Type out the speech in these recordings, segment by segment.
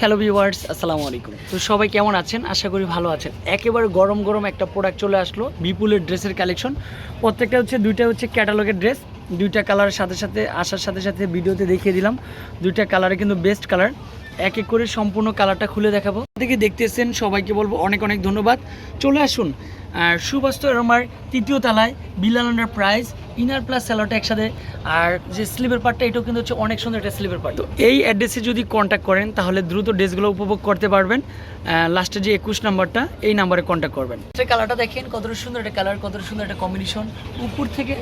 Hello viewers আসসালামু আলাইকুম। তো সবাই কেমন আছেন? আশা করি ভালো আছেন। একেবারে গরম গরম একটা প্রোডাক্ট চলে আসলো, বিপুলের ড্রেসের কালেকশন প্রত্যেকটা হচ্ছে, দুইটা হচ্ছে ক্যাটালগের ড্রেস দুইটা কালারের সাথে সাথে, আসার সাথে সাথে ভিডিওতে দেখিয়ে দিলাম। দুইটা কালারে কিন্তু বেস্ট কালার এক এক করে সম্পূর্ণ কালারটা খুলে দেখাবো। থেকে দেখতেছেন সবাইকে বলব অনেক অনেক ধন্যবাদ। চলে আসুন আর সুবাস্ত রমার তৃতীয় তলায় বিলালনের প্রাইস ইনার প্লাস স্যালোটা একসাথে। আর যে স্লিপের পার্টটা, এটাও কিন্তু হচ্ছে অনেক সুন্দর একটা স্লিপের পার্ট। তো এই অ্যাড্রেসে যদি কন্ট্যাক্ট করেন, তাহলে দ্রুত ড্রেসগুলো উপভোগ করতে পারবেন। লাস্টে যে একুশ নাম্বারটা, এই নাম্বারে কন্ট্যাক্ট করবেন। সেই কালারটা দেখেন, কতটা সুন্দর একটা কালার কতটা সুন্দর একটা কম্বিনেশন উপর থেকে।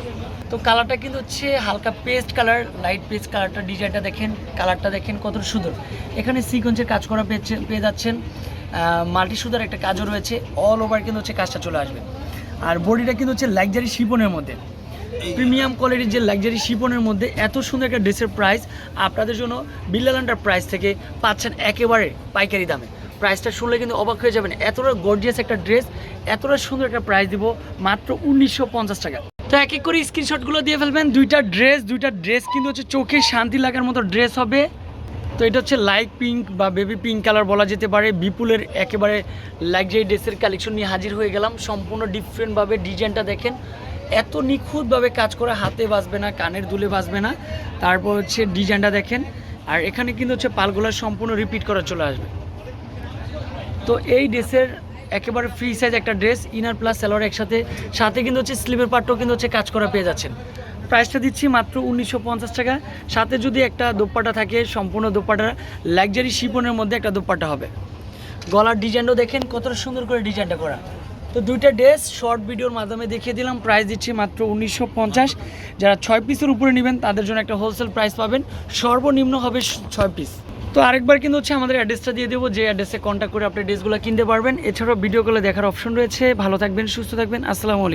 তো কালারটা কিন্তু হচ্ছে হালকা পেস্ট কালার লাইট পেস্ট কালারটা ডিজাইনটা দেখেন কালারটা দেখেন কতটা সুন্দর। এখানে সিকোয়েন্সের কাজ করা পেয়ে যাচ্ছেন। মাল্টি সুদার একটা কাজও রয়েছে অল ওভার কিন্তু হচ্ছে কাজটা চলে আসবে। আর বডিটা কিন্তু হচ্ছে লাক্সারি শিপনের মধ্যে। প্রিমিয়াম কোয়ালিটির যে লাক্সারি শিপনের মধ্যে এত সুন্দর একটা ড্রেসের প্রাইস আপনাদের জন্য বিল্লালান্ডার প্রাইস থেকে পাচ্ছেন একেবারে পাইকারি দামে। প্রাইসটা শুনলে কিন্তু অবাক হয়ে যাবেন এতটা গর্জিয়াস একটা ড্রেস এতটা সুন্দর একটা প্রাইস দিব মাত্র উনিশশো পঞ্চাশ টাকা। তো এক এক করে স্ক্রিনশটগুলো দিয়ে ফেলবেন দুইটা ড্রেস দুইটা ড্রেস কিন্তু হচ্ছে চোখে শান্তি লাগার মতো ড্রেস হবে। তো এটা হচ্ছে লাইট পিঙ্ক বা বেবি পিঙ্ক কালার বলা যেতে পারে। বিপুলের একেবারে লাক্সারি ড্রেসের কালেকশন নিয়ে হাজির হয়ে গেলাম। সম্পূর্ণ ডিফারেন্টভাবে ডিজাইনটা দেখেন। এত নিখুঁতভাবে কাজ করে হাতে বাজবে না, কানের দুলে বাজবে না। তারপর হচ্ছে ডিজাইনটা দেখেন। আর এখানে কিন্তু হচ্ছে পালগুলো সম্পূর্ণ রিপিট করা চলে আসবে। তো এই ড্রেসের একেবারে ফ্রি সাইজ একটা ড্রেস ইনার প্লাস স্যালোয়ার একসাথে। সাথে কিন্তু হচ্ছে স্লিভের পার্টও কিন্তু হচ্ছে কাজ করা পেয়ে যাচ্ছেন। প্রাইসটা দিচ্ছি মাত্র উনিশশো পঞ্চাশ টাকা। সাথে যদি একটা দোপাটা থাকে, সম্পূর্ণ দোপাটা লাক্সারি শিপনের মধ্যে একটা দোপাটা হবে। গলার ডিজাইনও দেখেন, কতটা সুন্দর করে ডিজাইনটা করা। তো দুইটা ড্রেস শর্ট ভিডিওর মাধ্যমে দেখিয়ে দিলাম, প্রাইস দিচ্ছি মাত্র উনিশশো পঞ্চাশ। যারা ছয় পিসের উপরে নেবেন, তাদের জন্য একটা হোলসেল প্রাইস পাবেন। সর্বনিম্ন হবে ছয় পিস তো আরেকবার কিন্তু হচ্ছে আমাদের অ্যাড্রেসটা দিয়ে দেবো, যে অ্যাড্রেসে কন্ট্যাক্ট করে আপনি ড্রেসগুলো কিনতে পারবেন। এছাড়াও ভিডিও কলে দেখার অপশন রয়েছে। ভালো থাকবেন, সুস্থ থাকবেন। আসসালামু আলাইকুম।